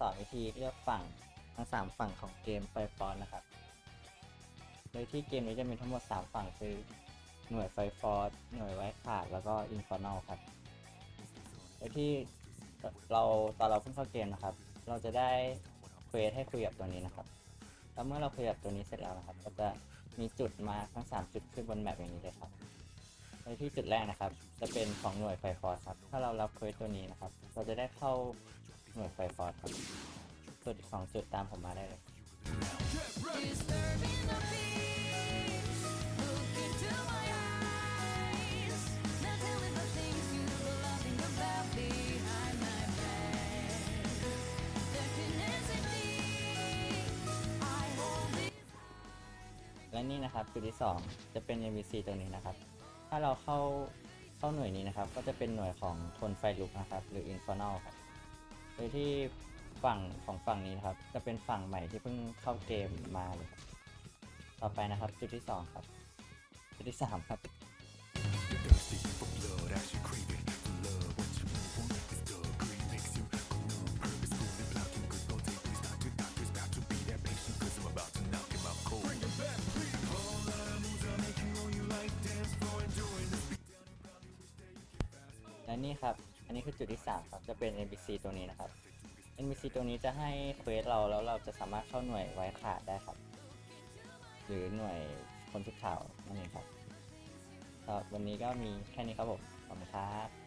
สอนวิธีเลือกฝั่งทั้งสามฝั่งของเกมไฟฟอนนะครับ โดยที่เกมนี้จะมีทั้งหมด 3 ฝั่งคือหน่วยไฟฟอร์หน่วยไว้ขาดแล้วก็อินฟอร์นอลครับ โดยที่เราตอนเราเพิ่งเข้าเกมนะครับ เราจะได้เควสให้คุยกับตัวนี้นะครับ แล้วเมื่อเราคุยกับตัวนี้เสร็จแล้วนะครับ ก็จะมีจุดมาทั้ง 3 จุดขึ้นบนแมปอย่างนี้เลยครับโดยที่จุดแรกนะครับ จะเป็นของหน่วยไฟฟอร์ครับ ถ้าเรารับเควสตัวนี้นะครับ เราจะได้เข้า หน่วยไฟฟอสครับจุดสองจุดตามผมมาได้เลยและนี่นะครับจุดที่ 2 จะเป็น MVC ตรงนี้นะครับ ถ้าเราเข้าเข้าหน่วยนี้นะครับ ก็จะเป็นหน่วยของทนไฟลุกนะครับ หรือ Infernal ครับ ไปที่ฝั่งของฝั่งนี้นะครับ จะเป็นฝั่งใหม่ที่เพิ่งเข้าเกมมาเลยครับต่อไปนะครับ จุดที่สองครับ จุดที่สครับ และนี่ครับ อันนี้คือจุดที่3ครับจะเป็น NPC ตัวนี้นะครับ NPC ตัวนี้จะให้เควสเราแล้วเราจะสามารถเข้าหน่วยไว้ขาดได้ครับ หรือหน่วยคนชุดขาวนั่นเองครับครับวันนี้ก็มีแค่นี้ครับผมขอบคุณครับ